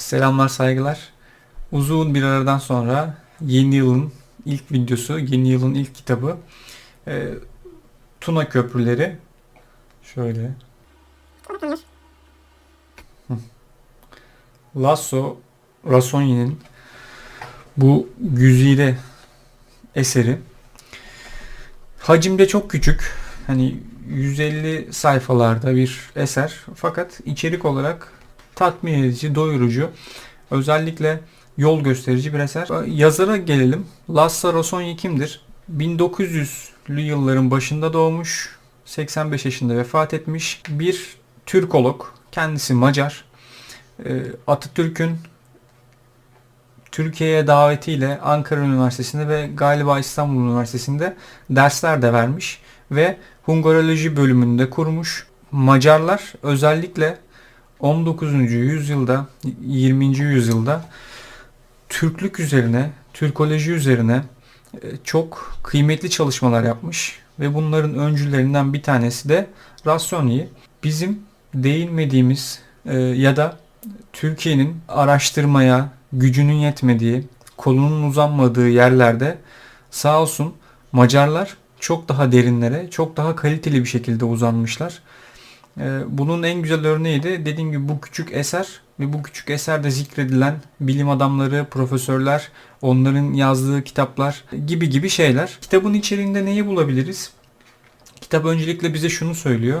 Selamlar saygılar. Uzun bir aradan sonra yeni yılın ilk videosu, yeni yılın ilk kitabı e, Tuna Köprüleri. Şöyle. Lasso Rasoni'nin bu güzide eseri. Hacimde çok küçük. Hani 150 sayfalarda bir eser. Fakat içerik olarak tatmin edici, doyurucu. Özellikle yol gösterici bir eser. Yazara gelelim. Lassa Rosoni kimdir? 1900'lü yılların başında doğmuş. 85 yaşında vefat etmiş. Bir Türkolog. Kendisi Macar. Ee, Atatürk'ün Türkiye'ye davetiyle Ankara Üniversitesi'nde ve galiba İstanbul Üniversitesi'nde dersler de vermiş ve Hungaroloji bölümünde kurmuş. Macarlar özellikle 19. yüzyılda, 20. yüzyılda Türklük üzerine, Türkoloji üzerine e, çok kıymetli çalışmalar yapmış ve bunların öncülerinden bir tanesi de Rasyoni. Bizim değinmediğimiz e, ya da Türkiye'nin araştırmaya gücünün yetmediği, kolunun uzanmadığı yerlerde sağ olsun Macarlar çok daha derinlere, çok daha kaliteli bir şekilde uzanmışlar. Ee, bunun en güzel örneği de dediğim gibi bu küçük eser ve bu küçük eserde zikredilen bilim adamları, profesörler, onların yazdığı kitaplar gibi gibi şeyler. Kitabın içeriğinde neyi bulabiliriz? Kitap öncelikle bize şunu söylüyor.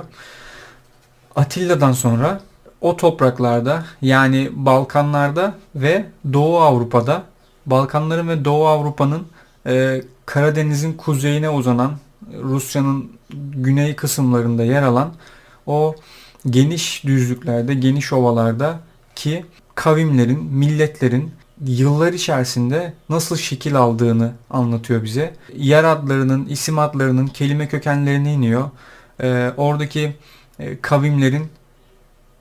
Atilla'dan sonra o topraklarda yani Balkanlarda ve Doğu Avrupa'da Balkanların ve Doğu Avrupa'nın e, Karadeniz'in kuzeyine uzanan Rusya'nın güney kısımlarında yer alan o geniş düzlüklerde, geniş ovalarda ki kavimlerin, milletlerin yıllar içerisinde nasıl şekil aldığını anlatıyor bize. Yer adlarının, isim adlarının kelime kökenlerine iniyor. Ee, oradaki e, kavimlerin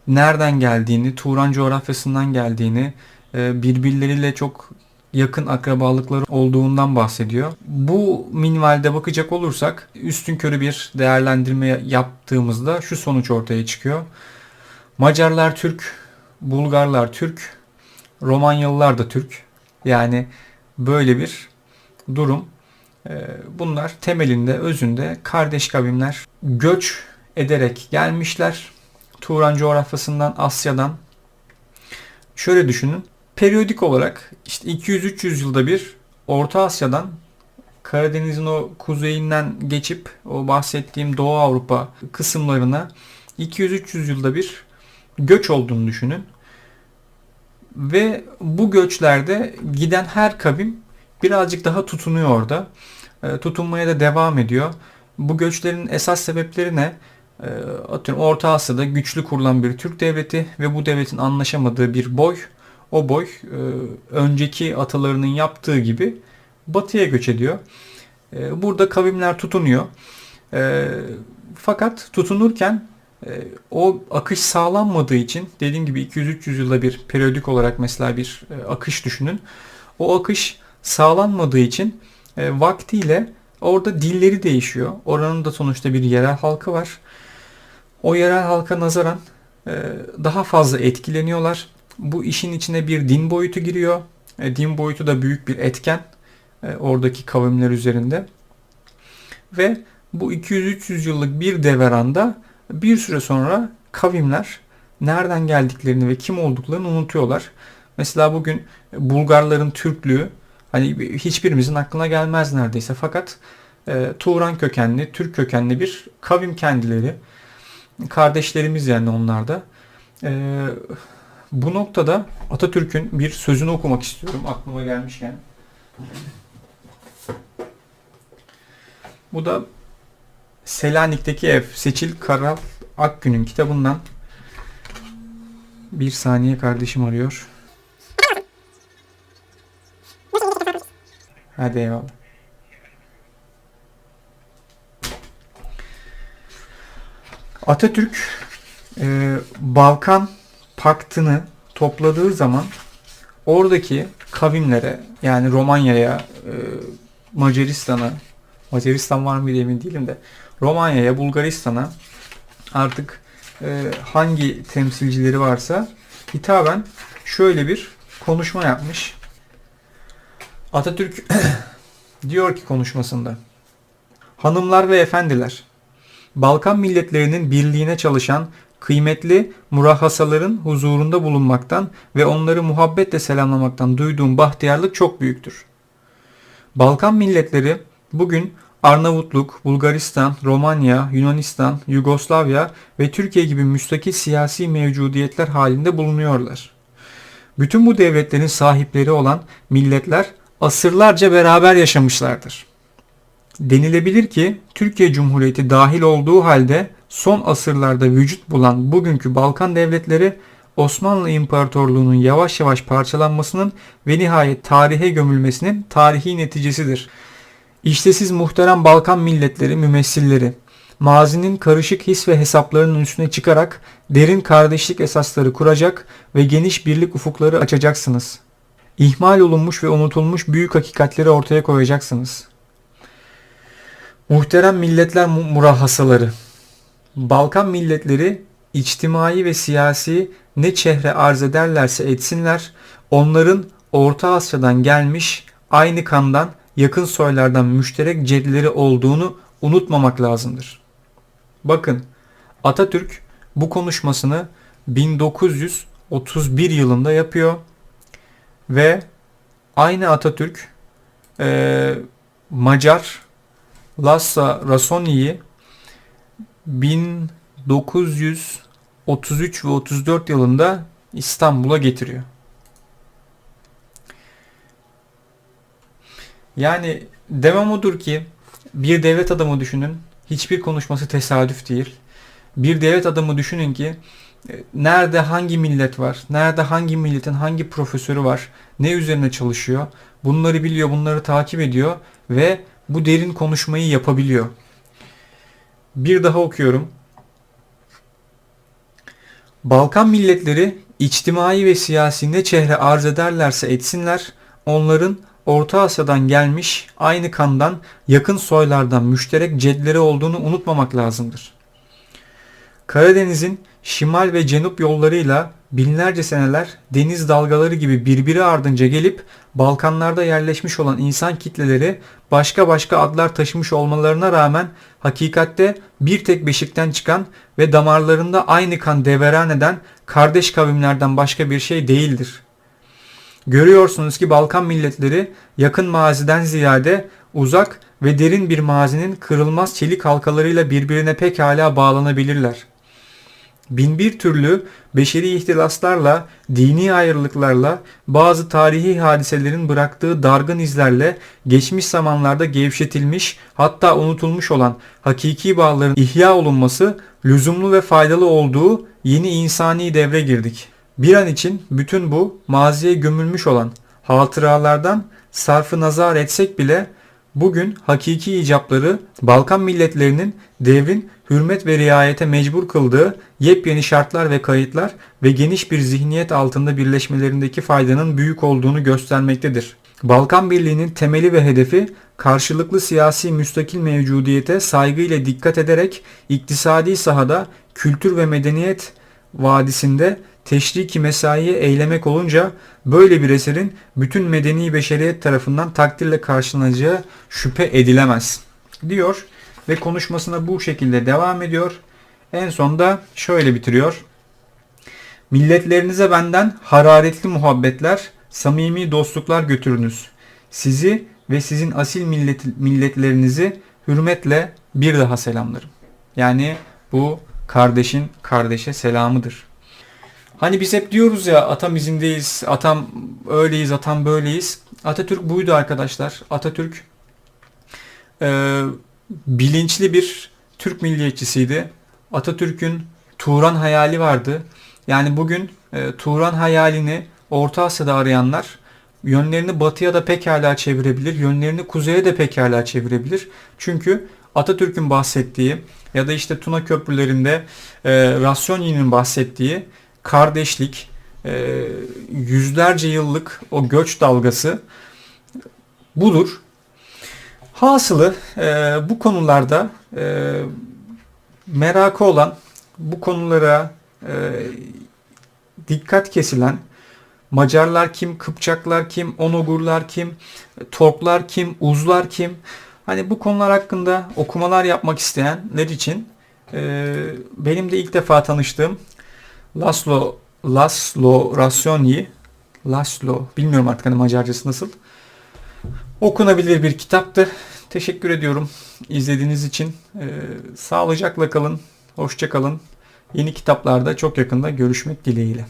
nereden geldiğini, Turan coğrafyasından geldiğini, e, birbirleriyle çok yakın akrabalıkları olduğundan bahsediyor. Bu minvalde bakacak olursak üstün körü bir değerlendirme yaptığımızda şu sonuç ortaya çıkıyor. Macarlar Türk, Bulgarlar Türk, Romanyalılar da Türk. Yani böyle bir durum. Ee, bunlar temelinde, özünde kardeş kavimler göç ederek gelmişler. Turan coğrafyasından, Asya'dan. Şöyle düşünün periyodik olarak işte 200-300 yılda bir Orta Asya'dan Karadeniz'in o kuzeyinden geçip o bahsettiğim Doğu Avrupa kısımlarına 200-300 yılda bir göç olduğunu düşünün. Ve bu göçlerde giden her kavim birazcık daha tutunuyor orada. E, tutunmaya da devam ediyor. Bu göçlerin esas sebepleri ne? E, atıyorum Orta Asya'da güçlü kurulan bir Türk devleti ve bu devletin anlaşamadığı bir boy o boy e, önceki atalarının yaptığı gibi batıya göç ediyor. E, burada kavimler tutunuyor. E, fakat tutunurken o akış sağlanmadığı için dediğim gibi 200-300 yılda bir periyodik olarak mesela bir akış düşünün. O akış sağlanmadığı için vaktiyle orada dilleri değişiyor. Oranın da sonuçta bir yerel halkı var. O yerel halka nazaran daha fazla etkileniyorlar bu işin içine bir din boyutu giriyor. E, din boyutu da büyük bir etken e, oradaki kavimler üzerinde. Ve bu 200-300 yıllık bir deveranda bir süre sonra kavimler nereden geldiklerini ve kim olduklarını unutuyorlar. Mesela bugün Bulgarların Türklüğü hani hiçbirimizin aklına gelmez neredeyse fakat e, Turan kökenli, Türk kökenli bir kavim kendileri. Kardeşlerimiz yani onlar da. E, bu noktada Atatürk'ün bir sözünü okumak istiyorum aklıma gelmişken. Bu da Selanik'teki ev Seçil Karal Akgün'ün kitabından bir saniye kardeşim arıyor. Hadi eyvallah. Atatürk e, Balkan paktını topladığı zaman oradaki kavimlere yani Romanya'ya, e, Macaristan'a, Macaristan var mı emin değilim de Romanya'ya, Bulgaristan'a artık e, hangi temsilcileri varsa hitaben şöyle bir konuşma yapmış. Atatürk diyor ki konuşmasında. Hanımlar ve efendiler, Balkan milletlerinin birliğine çalışan kıymetli murahhasaların huzurunda bulunmaktan ve onları muhabbetle selamlamaktan duyduğum bahtiyarlık çok büyüktür. Balkan milletleri bugün Arnavutluk, Bulgaristan, Romanya, Yunanistan, Yugoslavya ve Türkiye gibi müstakil siyasi mevcudiyetler halinde bulunuyorlar. Bütün bu devletlerin sahipleri olan milletler asırlarca beraber yaşamışlardır. Denilebilir ki Türkiye Cumhuriyeti dahil olduğu halde son asırlarda vücut bulan bugünkü Balkan devletleri Osmanlı İmparatorluğu'nun yavaş yavaş parçalanmasının ve nihayet tarihe gömülmesinin tarihi neticesidir. İşte siz muhterem Balkan milletleri mümessilleri, mazinin karışık his ve hesaplarının üstüne çıkarak derin kardeşlik esasları kuracak ve geniş birlik ufukları açacaksınız. İhmal olunmuş ve unutulmuş büyük hakikatleri ortaya koyacaksınız. Muhterem milletler murahhasaları, Balkan milletleri içtimai ve siyasi ne çehre arz ederlerse etsinler, onların Orta Asya'dan gelmiş aynı kandan yakın soylardan müşterek cedleri olduğunu unutmamak lazımdır. Bakın Atatürk bu konuşmasını 1931 yılında yapıyor ve aynı Atatürk e, Macar Lassa Rasoni'yi 1933 ve 34 yılında İstanbul'a getiriyor. Yani demem odur ki bir devlet adamı düşünün. Hiçbir konuşması tesadüf değil. Bir devlet adamı düşünün ki e, nerede hangi millet var, nerede hangi milletin hangi profesörü var, ne üzerine çalışıyor. Bunları biliyor, bunları takip ediyor ve bu derin konuşmayı yapabiliyor. Bir daha okuyorum. Balkan milletleri içtimai ve siyasi ne çehre arz ederlerse etsinler, onların Orta Asya'dan gelmiş, aynı kandan, yakın soylardan müşterek cedleri olduğunu unutmamak lazımdır. Karadeniz'in şimal ve cenup yollarıyla binlerce seneler deniz dalgaları gibi birbiri ardınca gelip Balkanlarda yerleşmiş olan insan kitleleri başka başka adlar taşımış olmalarına rağmen hakikatte bir tek beşikten çıkan ve damarlarında aynı kan deveran eden kardeş kavimlerden başka bir şey değildir. Görüyorsunuz ki Balkan milletleri yakın maziden ziyade uzak ve derin bir mazinin kırılmaz çelik halkalarıyla birbirine pekala bağlanabilirler binbir türlü beşeri ihtilaslarla, dini ayrılıklarla, bazı tarihi hadiselerin bıraktığı dargın izlerle geçmiş zamanlarda gevşetilmiş hatta unutulmuş olan hakiki bağların ihya olunması lüzumlu ve faydalı olduğu yeni insani devre girdik. Bir an için bütün bu maziye gömülmüş olan hatıralardan sarfı nazar etsek bile bugün hakiki icapları Balkan milletlerinin devrin hürmet ve riayete mecbur kıldığı yepyeni şartlar ve kayıtlar ve geniş bir zihniyet altında birleşmelerindeki faydanın büyük olduğunu göstermektedir. Balkan Birliği'nin temeli ve hedefi karşılıklı siyasi müstakil mevcudiyete saygıyla dikkat ederek iktisadi sahada kültür ve medeniyet vadisinde teşriki mesaiye eylemek olunca böyle bir eserin bütün medeni beşeriyet tarafından takdirle karşılanacağı şüphe edilemez diyor ve konuşmasına bu şekilde devam ediyor. En sonda şöyle bitiriyor. Milletlerinize benden hararetli muhabbetler, samimi dostluklar götürünüz. Sizi ve sizin asil millet, milletlerinizi hürmetle bir daha selamlarım. Yani bu kardeşin kardeşe selamıdır. Hani biz hep diyoruz ya atam izindeyiz, atam öyleyiz, atam böyleyiz. Atatürk buydu arkadaşlar. Atatürk e, bilinçli bir Türk milliyetçisiydi. Atatürk'ün Turan hayali vardı. Yani bugün e, Turan hayalini Orta Asya'da arayanlar yönlerini batıya da pekala çevirebilir, yönlerini kuzeye de pekala çevirebilir. Çünkü Atatürk'ün bahsettiği ya da işte Tuna köprülerinde e, Rasyoni'nin bahsettiği kardeşlik, e, yüzlerce yıllık o göç dalgası budur. Hasılı e, bu konularda e, merakı olan, bu konulara e, dikkat kesilen, Macarlar kim, Kıpçaklar kim, Onogurlar kim, Torklar kim, Uzlar kim? Hani bu konular hakkında okumalar yapmak isteyenler için e, benim de ilk defa tanıştığım Laszlo Laszlo Rasyonyi Laszlo bilmiyorum artık hani Macarcası nasıl okunabilir bir kitaptı. Teşekkür ediyorum izlediğiniz için. E, sağlıcakla kalın, hoşça kalın. Yeni kitaplarda çok yakında görüşmek dileğiyle.